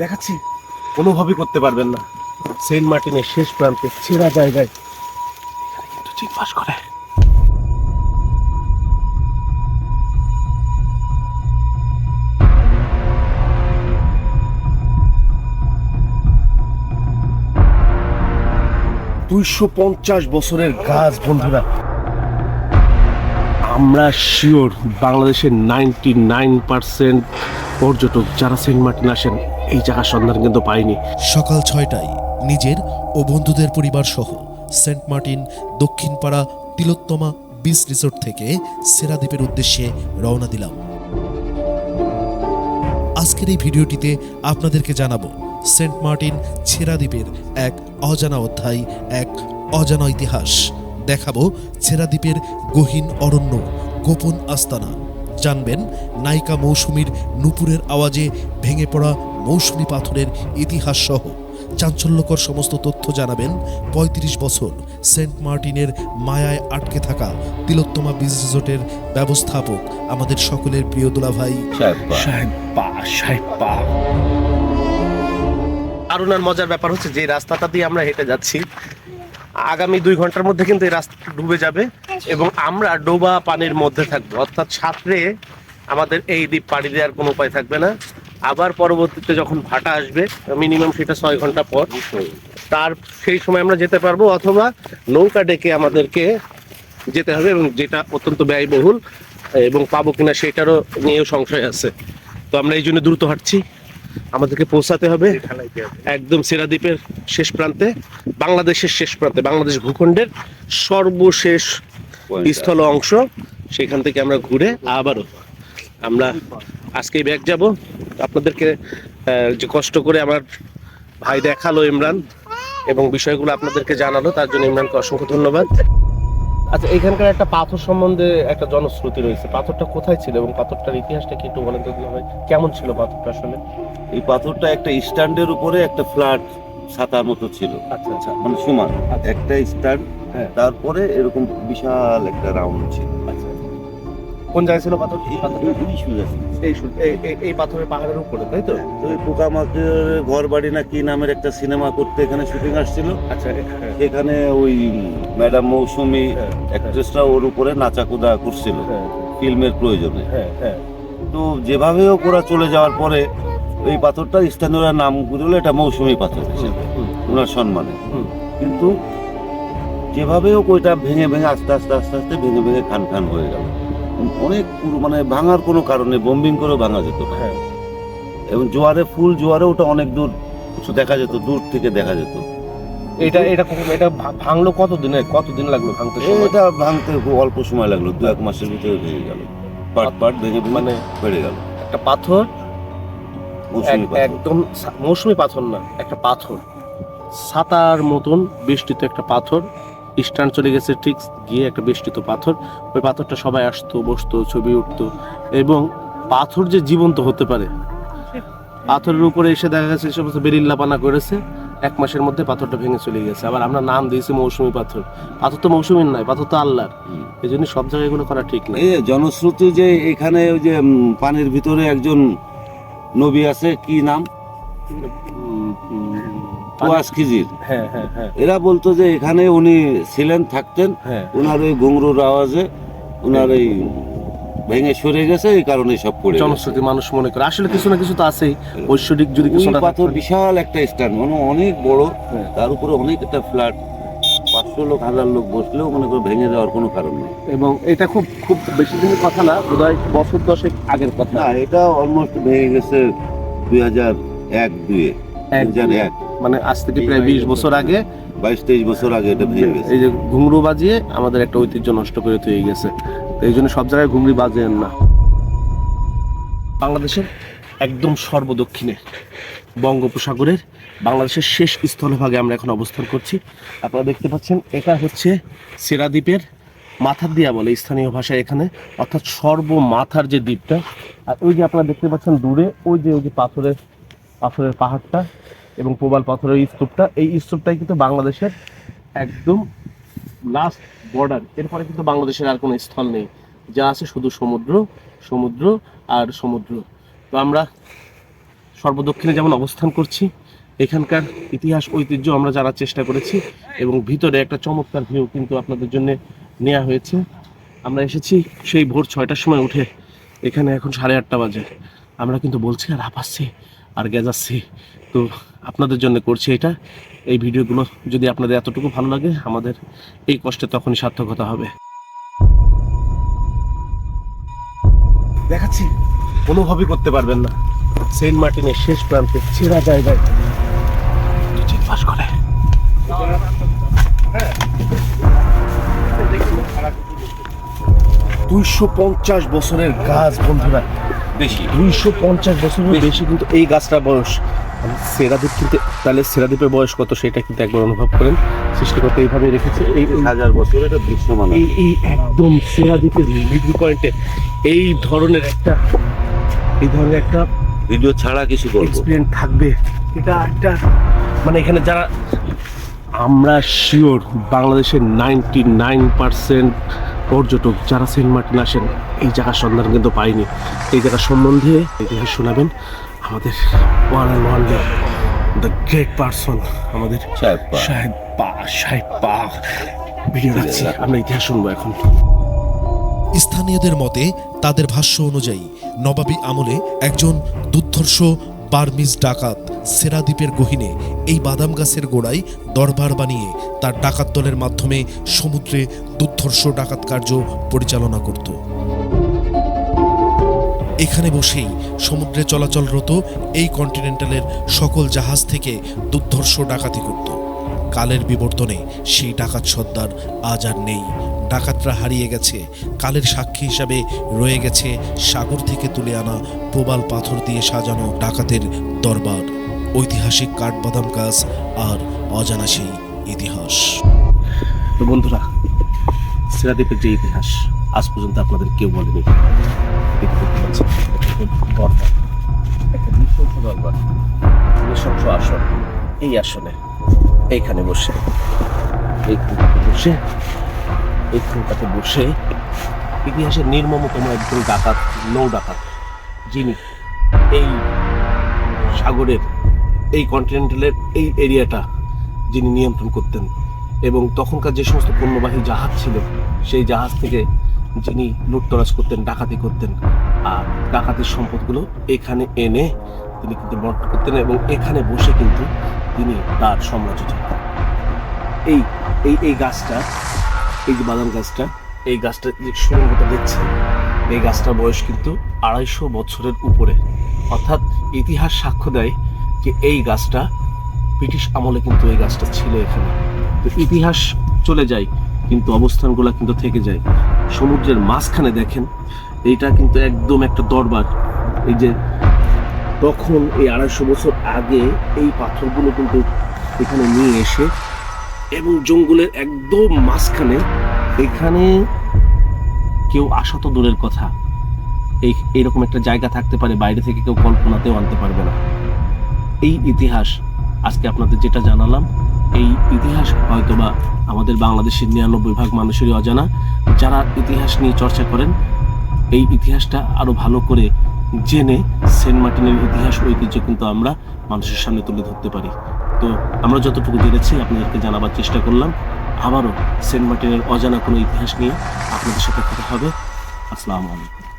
দেখাচ্ছি। কোনোভাবেই করতে পারবেন না। সেন্ট মার্টিনের শেষ প্রান্তে ছেঁড়া জায়গায়। কিন্তু ঠিক বাস করে দুইশো পঞ্চাশ বছরের গাছ, বন্ধুরা। আমরা শিওর বাংলাদেশের নাইনটি নাইন পার্সেন্ট পর্যটক যারা সেন্ট মার্টিন আসেন এই জায়গার সন্ধান কিন্তু পায়নি সকাল ছয়টায় নিজের ও বন্ধুদের পরিবার সহ Saint Martin, Dakshinpara, Tilottama beach resort থেকে সেরাদ্বীপের উদ্দেশ্যে রওনা দিলাম। আজকের এই ভিডিওটিতে আপনাদেরকে জানাব সেন্ট মার্টিন ছেড়াদ্বীপের এক অজানা অধ্যায়, এক অজানা ইতিহাস। দেখাবো ছেড়াদ্বীপের গহীন অরণ্য, গোপন আস্তানা। জানবেন নায়িকা মৌসুমীর নুপুরের আওয়াজে ভেঙে পড়া মৌসুমী পাথরের ইতিহাস সহ চাঞ্চল্যকর সমস্ত তথ্য জানাবেন ৩৫ বছর সেন্ট মার্টিনের মায়ায় আটকে থাকা তিলোত্তমা বিচ রিসোর্টের ব্যবস্থাপক আমাদের সকলের প্রিয় দুলাভাই। সাহেবা সাহেবা আরুন মজার ব্যাপার হচ্ছে যে রাস্তাটা দিয়ে আমরা হেঁটে যাচ্ছি আগামী দুই ঘণ্টার মধ্যে কিন্তু এই রাস্তা ডুবে যাবে এবং আমরা ডোবা পানির মধ্যে থাকব। অর্থাৎ সাঁতরে আমাদের এই দ্বীপ পাড়ি দেওয়ার কোনো উপায় থাকবে না। আবার পরবর্তীতে যখন ভাটা আসবে মিনিমাম সেটা ছয় ঘণ্টা পর। তার সেই সময় আমরা যেতে পারব, অথবা নৌকা ডেকে আমাদেরকে যেতে হবে এবং যেটা অত্যন্ত ব্যয়বহুল এবং পাবো কিনা সেটারও নিয়েও সংশয় আছে। তো আমরা এই জন্য দ্রুত হাঁটছি। আমাদেরকে পৌঁছাতে হবে। একদম সেরাদ্বীপের শেষ প্রান্তে, বাংলাদেশের শেষ প্রান্তে, বাংলাদেশ ভূখণ্ডের সর্বশেষ স্থল অংশ। সেখান থেকে আমরা ঘুরে আবারও আমরা আজকে ব্যাগ যাব। আপনাদেরকে যে কষ্ট করে আমার ভাই দেখাল ইমরান এবং বিষয়গুলো আপনাদেরকে জানালো তার জন্য ইমরানকে অসংখ্য ধন্যবাদ। আচ্ছা এখানকার একটা পাথর সম্বন্ধে একটা জনশ্রুতি রয়েছে। পাথরটা কোথায় ছিল এবং পাথরটার ইতিহাসটা কি একটু বলেন তো ভাই? কেমন ছিল পাথরটা আসলে? এই পাথরটা একটা স্ট্যান্ডের উপরে একটা ফ্ল্যাট ছাতার মতো ছিল। আচ্ছা আচ্ছা। মানে সমান। একটা স্ট্যান্ড হ্যাঁ। তারপরে এরকম বিশাল একটা রাউন্ড ছিল। আচ্ছা। কোন জায়গায় ছিল পাথর? এই- পাথরটা? এই- এই পাথরের পাহাড়ের উপরে তাই তো? এই পোকামাকড়ের ঘর বাড়ি না কি নামের একটা সিনেমা করতে এখানে শুটিং আসছিল। আচ্ছা হ্যাঁ, এখানে ওই ম্যাডাম মৌসুমী হ্যাঁ, অ্যাক্ট্রেসরা ওর উপরে নাচাকুদা করছিল হ্যাঁ, ফিল্মের প্রয়োজনে। হ্যাঁ হ্যাঁ। তো যেভাবে ওরা চলে যাওয়ার পরে এই পাথরটা স্থানীয়রা নাম করল এটা মৌসুমী পাথর হিসেবে ওনার সম্মানে। কিন্তু যেভাবে হোক ওইটা ভেঙে ভেঙে আস্তে আস্তে আস্তে আস্তে ভেঙে ভেঙে খান খান হয়ে গেল। অনেক মানে ভাঙার কোনো কারণে বোম্বিং করেও ভাঙা যেত। না। হ্যাঁ। এবং জোয়ারে ফুল জোয়ারে ওটা অনেক দূর কিছু দেখা যেত দূর থেকে দেখা যেত। এটা এটা এটা ভাঙলো কত দিনে কত দিন লাগল ভাঙতে এটা ভাঙতে অল্প সময় লাগল দু এক মাসের ভিতরে ভেঙে গেল। পাট পাট ভেঙে মানে বেড়ে গেল। একটা পাথর? একদম মৌসুমী পাথর না একটা পাথর। সাতার মতন বেষ্টিত একটা পাথর। স্ট্যান্ড চলে গেছে, ঠিক গিয়ে একটা বেষ্টিত পাথর। ওই পাথরটা সবাই আসতো, বসতো, ছবি উঠতো। এবং পাথর যে জীবন্ত হতে পারে, পাথরের উপরে এসে দেখা গেছে এই সমস্ত বেরিল্লাপানা করেছে। এক মাসের মধ্যে পাথরটা ভেঙে চলে গেছে। আবার আমরা নাম দিয়েছি মৌসুমি পাথর। পাথর তো মৌসুমীর নয়, পাথর তো আল্লাহর। এই জন্য সব জায়গায় এগুলো করা ঠিক না। এই জনশ্রুতি যে এখানে ওই যে পানির ভিতরে একজন নবী আছে, কি নাম? কুয়াস খিজির হ্যাঁ হ্যাঁ হ্যাঁ। এরা বলতো যে এখানে উনি ছিলেন থাকতেন। হ্যাঁ। ওনার ওই ঘুংরুর আওয়াজে ওনার এই ভেঙে সরে গেছে এই কারণে সব পড়ে জনশ্রুতি মানুষ মনে করে। আসলে কিছু না কিছু তো আছেই। ঐশ্বরিক যদি কিছু না পাথর বিশাল একটা স্ট্যান্ড মানে অনেক বড়। তার উপরে অনেক একটা ফ্ল্যাট। পাঁচশো লোক হাজার লোক বসলেও মনে করে ভেঙে যাওয়ার কোনো কারণ নেই। এবং এটা খুব খুব বেশি দিনের কথা না বোধহয় বছর দশেক আগের কথা। না এটা অলমোস্ট ভেঙে গেছে দুই হাজার এক দুয়ে এক হাজার এক। মানে আজ থেকে প্রায় বিশ বছর আগে বাইশ তেইশ বছর আগে এটা ভেঙে গেছে। এই যে ঘুংরু বাজিয়ে আমাদের একটা ঐতিহ্য নষ্ট করে তৈরি গেছে। তো এই জন্য সব জায়গায় ঘুংরি বাজেন না। বাংলাদেশের একদম সর্বদক্ষিণে বঙ্গোপসাগরের বাংলাদেশের শেষ স্থলভাগে আমরা এখন অবস্থান করছি। আপনারা দেখতে পাচ্ছেন এটা হচ্ছে সেরাদ্বীপের মাথার দিয়া বলে স্থানীয় ভাষায় এখানে অর্থাৎ সর্বমাথার যে দ্বীপটা। আর ওই যে আপনারা দেখতে পাচ্ছেন দূরে ওই যে ওই যে পাথরের পাথরের পাহাড়টা এবং প্রবাল পাথরের স্তূপটা, এই স্তূপটাই কিন্তু বাংলাদেশের একদম লাস্ট বর্ডার এরপরে কিন্তু বাংলাদেশের আর কোনো স্থল নেই। যা আছে শুধু সমুদ্র সমুদ্র আর সমুদ্র। তো আমরা সর্বদক্ষিণে যেমন অবস্থান করছি, এখানকার ইতিহাস, ঐতিহ্য আমরা জানার চেষ্টা করেছি এবং ভিতরে একটা চমৎকার ভিউ কিন্তু আপনাদের জন্য নেওয়া হয়েছে। আমরা এসেছি সেই ভোর ছয়টার সময় উঠে, এখানে এখন সাড়ে আটটা বাজে। আমরা কিন্তু বলছি, আর হাঁপাচ্ছি আর গেজাচ্ছি তো আপনাদের জন্য করছি এটা। এই ভিডিওগুলো যদি আপনাদের এতটুকু ভালো লাগে আমাদের এই কষ্টে তখনই সার্থকতা হবে। দেখাচ্ছি কোনোভাবেই করতে পারবেন না। সেন্ট মার্টিনের শেষ প্রান্তে ছেঁড়া জায়গায় করে। দুইশো পঞ্চাশ বছরের গাছ বন্ধুরা। বেশি। দুইশো পঞ্চাশ বছরের বেশি। কিন্তু এই গাছটা বয়স সেরাদ্বীপ কিন্তু তাহলে সেরাদ্বীপের বয়স কত সেটা কিন্তু একবার অনুভব করেন। সৃষ্টিকর্তা এইভাবে রেখেছে। এই হাজার বছর এটা দৃশ্যমান এই এই একদম সেরাদ্বীপের মিডল পয়েন্টে এই ধরনের একটা এই ধরনের একটা ভিডিও ছাড়া কিছু বলব এক্সপিরিয়েন্স থাকবে। এটা একটা মানে এখানে যারা আমরা শিওর বাংলাদেশের নাইনটি নাইন পার্সেন্ট পর্যটক যারা সেন্ট মার্টিন আসেন এই জায়গার সন্ধান কিন্তু পাইনি। এই জায়গা সম্বন্ধে ইতিহাস শোনাবেন আমাদের one and one the great person আমাদের সাহেব সাহেব পা সাহেব পা। ভিডিও রাখছি আমরা ইতিহাস শুনব এখন। স্থানীয়দের মতে তাদের ভাষ্য অনুযায়ী নবাবী আমলে একজন দুর্ধর্ষ বার্মিজ ডাকাত সেরাদ্বীপের গহিনে এই বাদাম গাছের গোড়ায় দরবার বানিয়ে তার ডাকাত দলের মাধ্যমে সমুদ্রে দুর্ধর্ষ ডাকাত কার্য পরিচালনা করত। এখানে বসেই সমুদ্রে চলাচলরত এই কন্টিনেন্টালের সকল জাহাজ থেকে দুর্ধর্ষ ডাকাতি করত। কালের বিবর্তনে সেই ডাকাত সর্দার আজ আর নেই। ডাকাতরা হারিয়ে গেছে। কালের সাক্ষী হিসাবে রয়ে গেছে সাগর থেকে তুলে আনা প্রবাল পাথর দিয়ে সাজানো ডাকাতের দরবার। ঐতিহাসিক কাঠবাদাম গাছ আর অজানা সেই ইতিহাস। বন্ধুরা, সেরাদ্বীপের যে ইতিহাস, আজ পর্যন্ত আপনাদের কেউ বলেনি। আসন এই আসনে এইখানে বসে। এইখানটাতে বসে এইখানটাতে বসে ইতিহাসের নির্মমতম একজন ডাকাত নৌ ডাকাত যিনি এই সাগরের, এই কন্টিনেন্টালের এই এরিয়াটা যিনি নিয়ন্ত্রণ করতেন এবং তখনকার যে সমস্ত পণ্যবাহী জাহাজ ছিল, সেই জাহাজ থেকে যিনি লুটতরাজ করতেন, ডাকাতি করতেন, আর ডাকাতির সম্পদগুলো এখানে এনে তিনি কিন্তু বন্টন করতেন এবং এখানে বসে কিন্তু তিনি তার সাম্রাজ্য এই এই এই গাছটা এই যে বাদাম গাছটা, এই গাছটা যে সুরঙ্গটা দেখছেন, এই গাছটার বয়স কিন্তু আড়াইশো বছরের উপরে। অর্থাৎ ইতিহাস সাক্ষ্য দেয় যে এই গাছটা, ব্রিটিশ আমলে কিন্তু এই গাছটা ছিল এখানে। তো ইতিহাস চলে যায়, কিন্তু অবস্থানগুলো কিন্তু থেকে যায়। সমুদ্রের মাঝখানে দেখেন, এইটা কিন্তু একদম একটা দরবার। এই যে তখন এই আড়াইশো বছর আগে এই পাথরগুলো কিন্তু এখানে নিয়ে এসে এবং জঙ্গলের একদম মাঝখানে এখানে কেউ আসা তো দূরের কথা। এই, এরকম একটা জায়গা থাকতে পারে, বাইরে থেকে কেউ কল্পনাতেও আনতে পারবে না। এই ইতিহাস, আজকে আপনাদের যেটা জানালাম, এই ইতিহাস হয়তোবা আমাদের বাংলাদেশের নিরানব্বই ভাগ মানুষেরই অজানা। যারা ইতিহাস নিয়ে চর্চা করেন, এই ইতিহাসটা আরও ভালো করে জেনে সেন্ট মার্টিনের ইতিহাস ঐতিহ্য কিন্তু আমরা মানুষের সামনে তুলে ধরতে পারি। তো আমরা যতটুকু জেনেছি, আপনাদেরকে জানাবার চেষ্টা করলাম। আবারও সেন্ট মার্টিনের অজানা কোনো ইতিহাস নিয়ে আপনাদের সাথে কথা হবে। আসসালামু আলাইকুম।